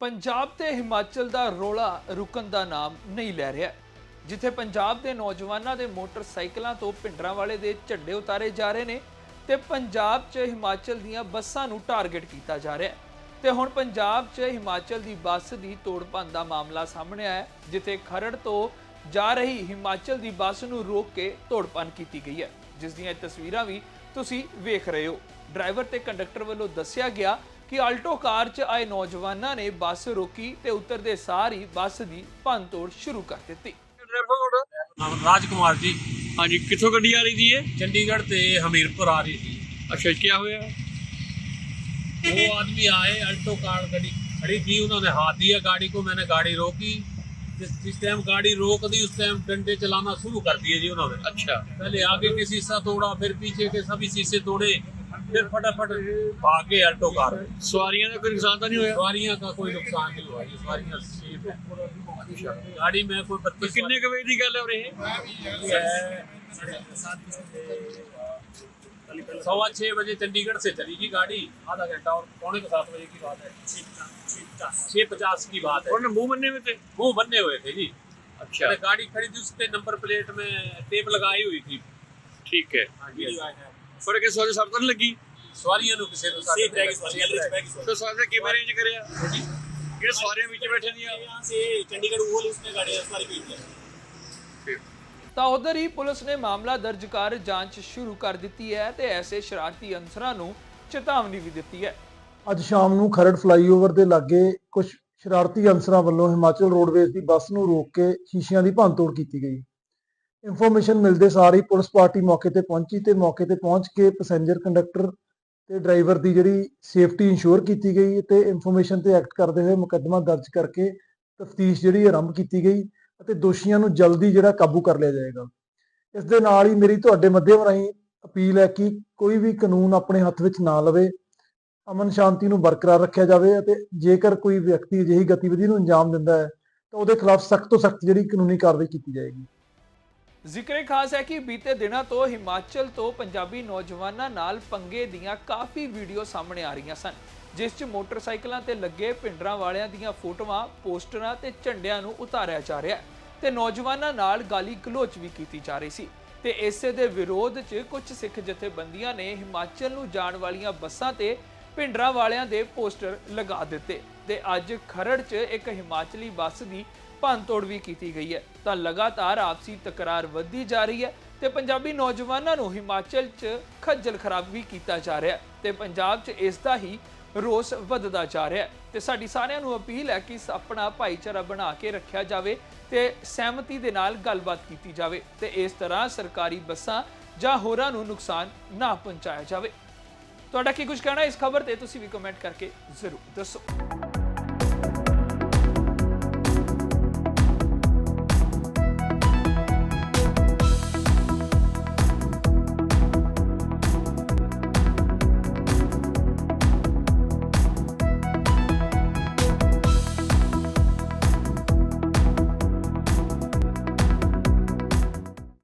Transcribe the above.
ਪੰਜਾਬ ਤੇ ਹਿਮਾਚਲ ਦਾ ਰੋਲਾ ਰੁਕਣ ਦਾ ਨਾਮ ਨਹੀਂ ਲੈ ਰਿਹਾ। ਜਿੱਥੇ ਪੰਜਾਬ ਦੇ ਨੌਜਵਾਨਾਂ ਦੇ ਮੋਟਰਸਾਈਕਲਾਂ ਤੋਂ ਪਿੰਡਰਾਂ ਵਾਲੇ ਦੇ ਝੰਡੇ ਉਤਾਰੇ ਜਾ ਰਹੇ ਨੇ ਤੇ ਪੰਜਾਬ 'ਚ ਹਿਮਾਚਲ ਦੀਆਂ ਬੱਸਾਂ ਨੂੰ ਟਾਰਗੇਟ ਕੀਤਾ ਜਾ ਰਿਹਾ ਹੈ। ਤੇ ਹੁਣ ਪੰਜਾਬ 'ਚ ਹਿਮਾਚਲ ਦੀ ਬੱਸ ਦੀ ਤੋੜਪੰਨ ਦਾ ਮਾਮਲਾ ਸਾਹਮਣੇ ਆਇਆ ਜਿੱਥੇ ਖਰੜ ਤੋਂ ਜਾ ਰਹੀ ਹਿਮਾਚਲ ਦੀ ਬੱਸ ਨੂੰ ਰੋਕ ਕੇ ਤੋੜਪੰਨ ਕੀਤੀ ਗਈ ਹੈ। ਜਿਸ ਦੀਆਂ ਤਸਵੀਰਾਂ ਵੀ ਤੁਸੀਂ ਵੇਖ ਰਹੇ ਹੋ। ਡਰਾਈਵਰ ਤੇ ਕੰਡਕਟਰ ਵੱਲੋਂ ਦੱਸਿਆ ਗਿਆ ਕਿ ਆਲਟੋ ਕਾਰ 'ਚ ਆਏ ਨੌਜਵਾਨਾਂ ਨੇ ਬੱਸ ਰੋਕੀ ਤੇ ਉਤਰਦੇ ਸਾਰ ਹੀ ਬੱਸ ਦੀ ਭੰਨਤੋੜ ਸ਼ੁਰੂ ਕਰ ਦਿੱਤੀ ਰਾਜ ਕੁਮਾਰ ਜੀ ਹਾਂਜੀ ਕਿੱਥੋਂ ਗੱਡੀ ਆ ਰਹੀ ਜੀ ਇਹ ਚੰਡੀਗੜ੍ਹ ਤੇ ਹਮੀਰਪੁਰ ਆ ਰਹੀ ਸੀ ਅੱਛਾ ਕੀ ਹੋਇਆ वो आदमी आए अल्टो कार गाड़ी खड़ी थी उन्होंने हाथ दिया गाड़ी को मैंने गाड़ी रोकी जिस जिस टाइम गाड़ी रोक दी उस टाइम डंडे चलाना शुरू कर दिए जी उन्होंने अच्छा पहले आगे के शीशा तोड़ा फिर पीछे के सभी शीशे तोड़े फिर फटाफट भाग गए अल्टो कार में। ਸਵਾਰੀਆਂ ਦਾ ਕੋਈ ਨੁਕਸਾਨ ਤਾਂ ਨਹੀਂ ਹੋਇਆ सवारियां का कोई नुकसान नहीं हुआ ये सवारियां सेफ है गाड़ी में कोई ਕੋਈ बत्तीस ਕਿੰਨੇ ਕੁ ਵਜੇ ਦੀ ਗੱਲ ਹੈ ਉਰੇ सवा छह बजे चंडीगढ़ से चली जी गाड़ी आधा घंटा और पौने के सात बजे की बात है छह पचास की बात है ਉਹਨੇ ਮੂੰਹ ਬੰਨੇ ਵਿੱਚ ਤੇ मुंह बनने हुए थे जी अच्छा मैंने गाड़ी खड़ी थी उसके नंबर प्लेट में टेप लगाई हुई थी ਠੀਕ ਹੈ हाँ जी ਫਿਰ ਅੱਗੇ ਸੋਚ ਸਭ ਤੋਂ ਲੱਗੀ। ਸਵਾਰੀਆਂ ਨੂੰ ਕਿਸੇ ਨੂੰ ਸੇਫ ਰਹਿ ਗਈ ਸਵਾਰੀਆਂ ਵਿੱਚ ਬੈ ਗਈ ਤੇ ਸਵਾਰੀਆਂ ਕਿਵੇਂ ਅਰੇਂਜ ਕਰਿਆ? ਜਿਹੜੇ ਸਵਾਰੀਆਂ ਵਿੱਚ ਬੈਠੇ ਦੀਆਂ। ਯਹਾਂ ਸੇ ਚੰਡੀਗੜ੍ਹ ਉਹ ਲਿਸਟ ਨੇ ਗਾੜੀਆਂ ਸਾਰੀ ਭੀੜ ਤਾਂ ਉਧਰ ਹੀ ਪੁਲਿਸ ਨੇ ਮਾਮਲਾ ਦਰਜ ਕਰ ਜਾਂਚ ਸ਼ੁਰੂ ਕਰ ਦਿੱਤੀ ਹੈ ਤੇ ਐਸੇ ਸ਼ਰਾਰਤੀ ਅਨਸਰਾਂ ਨੂੰ ਚੇਤਾਵਨੀ ਵੀ ਦਿੱਤੀ ਹੈ। ਅੱਜ ਸ਼ਾਮ ਨੂੰ ਖਰੜ ਫਲਾਈਓਵਰ ਦੇ ਲਾਗੇ ਕੁਝ ਸ਼ਰਾਰਤੀ ਅਨਸਰਾਂ ਵੱਲੋਂ ਹਿਮਾਚਲ ਰੋਡਵੇਜ਼ ਦੀ ਬੱਸ ਨੂੰ ਰੋਕ ਕੇ ਸ਼ੀਸ਼ਿਆਂ ਦੀ ਭੰਨ ਤੋੜ ਕੀਤੀ ਗਈ। ਇਨਫੋਰਮੇਸ਼ਨ ਮਿਲਦੇ ਸਾਰ ਹੀ ਪੁਲਿਸ ਪਾਰਟੀ ਮੌਕੇ ਤੇ ਪਹੁੰਚੀ ਤੇ ਮੌਕੇ ਤੇ ਪਹੁੰਚ ਕੇ ਪੈਸੇਂਜਰ, ਕੰਡਕਟਰ ਤੇ ਡਰਾਈਵਰ ਦੀ ਜਿਹੜੀ ਸੇਫਟੀ ਇੰਸ਼ੋਰ ਕੀਤੀ ਗਈ ਤੇ ਇਨਫੋਰਮੇਸ਼ਨ ਤੇ ਐਕਟ ਕਰਦੇ ਹੋਏ ਮੁਕੱਦਮਾ ਦਰਜ ਕਰਕੇ ਤਫਤੀਸ਼ ਜਿਹੜੀ ਆਰੰਭ ਕੀਤੀ ਗਈ ਅਤੇ ਦੋਸ਼ੀਆਂ ਨੂੰ ਜਲਦੀ ਜਿਹੜਾ ਕਾਬੂ ਕਰ ਲਿਆ ਜਾਏਗਾ। ਇਸ ਦੇ ਨਾਲ ਹੀ ਮੇਰੀ ਤੁਹਾਡੇ ਮਾਧਿਅਮ ਰਾਹੀਂ ਅਪੀਲ ਹੈ ਕਿ ਕੋਈ ਵੀ ਕਾਨੂੰਨ ਆਪਣੇ ਹੱਥ ਵਿੱਚ ਨਾ ਲਵੇ, ਅਮਨ ਸ਼ਾਂਤੀ ਨੂੰ ਬਰਕਰਾਰ ਰੱਖਿਆ ਜਾਵੇ ਅਤੇ ਜੇਕਰ ਕੋਈ ਵਿਅਕਤੀ ਅਜਿਹੀ ਗਤੀਵਿਧੀ ਨੂੰ ਅੰਜਾਮ ਦਿੰਦਾ ਹੈ ਤਾਂ ਉਹਦੇ ਖਿਲਾਫ ਸਖਤ ਤੋਂ ਸਖਤ ਜਿਹੜੀ ਕਾਨੂੰਨੀ ਕਾਰਵਾਈ ਕੀਤੀ ਜਾਏਗੀ। ਜ਼ਿਕਰੇ ਖਾਸ ਹੈ ਕਿ ਬੀਤੇ ਦਿਨਾਂ ਤੋਂ ਹਿਮਾਚਲ ਤੋਂ ਪੰਜਾਬੀ ਨੌਜਵਾਨਾਂ ਨਾਲ ਪੰਗੇ ਦੀਆਂ ਕਾਫੀ ਵੀਡੀਓ ਸਾਹਮਣੇ ਆ ਰਹੀਆਂ ਸਨ, ਜਿਸ 'ਚ ਮੋਟਰਸਾਈਕਲਾਂ ਤੇ ਲੱਗੇ ਪਿੰਡਰਾਂ ਵਾਲਿਆਂ ਦੀਆਂ ਫੋਟੋਆਂ, ਪੋਸਟਰਾਂ ਤੇ ਝੰਡਿਆਂ ਨੂੰ ਉਤਾਰਿਆ ਜਾ ਰਿਹਾ ਤੇ ਨੌਜਵਾਨਾਂ ਨਾਲ ਗਾਲੀ ਗਲੋਚ ਵੀ ਕੀਤੀ ਜਾ ਰਹੀ ਸੀ। ਤੇ ਇਸੇ ਦੇ ਵਿਰੋਧ 'ਚ ਕੁਝ ਸਿੱਖ ਜਥੇਬੰਦੀਆਂ ਨੇ ਹਿਮਾਚਲ ਨੂੰ ਜਾਣ ਵਾਲੀਆਂ ਬੱਸਾਂ ਤੇ ਪਿੰਡਰਾਂ ਵਾਲਿਆਂ ਦੇ ਪੋਸਟਰ ਲਗਾ ਦਿੱਤੇ ਤੇ ਅੱਜ ਖਰੜ 'ਚ ਇੱਕ ਹਿਮਾਚਲੀ ਬੱਸ ਦੀ ਭੰਨਤੋੜ ਵੀ ਕੀਤੀ ਗਈ ਹੈ। ਤਾਂ ਲਗਾਤਾਰ ਆਪਸੀ ਤਕਰਾਰ ਵੱਧਦੀ ਜਾ ਰਹੀ ਹੈ ਤੇ ਪੰਜਾਬੀ ਨੌਜਵਾਨਾਂ ਨੂੰ ਹਿਮਾਚਲ 'ਚ ਖੱਜਲ ਖਰਾਬ ਵੀ ਕੀਤਾ ਜਾ ਰਿਹਾ ਹੈ ਤੇ ਪੰਜਾਬ 'ਚ ਇਸ ਦਾ ਹੀ ਰੋਸ ਵੱਧਦਾ ਜਾ ਰਿਹਾ ਹੈ। ਤੇ ਸਾਡੀ ਸਾਰਿਆਂ ਨੂੰ ਅਪੀਲ ਹੈ ਕਿ ਆਪਣਾ ਭਾਈਚਾਰਾ ਬਣਾ ਕੇ ਰੱਖਿਆ ਜਾਵੇ ਤੇ ਸਹਿਮਤੀ ਦੇ ਨਾਲ ਗੱਲਬਾਤ ਕੀਤੀ ਜਾਵੇ ਤੇ ਇਸ ਤਰ੍ਹਾਂ ਸਰਕਾਰੀ ਬੱਸਾਂ ਜਾਂ ਹੋਰਾਂ ਨੂੰ ਨੁਕਸਾਨ ਨਾ ਪਹੁੰਚਾਇਆ ਜਾਵੇ। ਤੁਹਾਡਾ ਕੀ ਕੁਝ ਕਹਿਣਾ ਇਸ ਖਬਰ ਤੇ ਤੁਸੀਂ ਵੀ ਕਮੈਂਟ ਕਰਕੇ ਜ਼ਰੂਰ ਦੱਸੋ।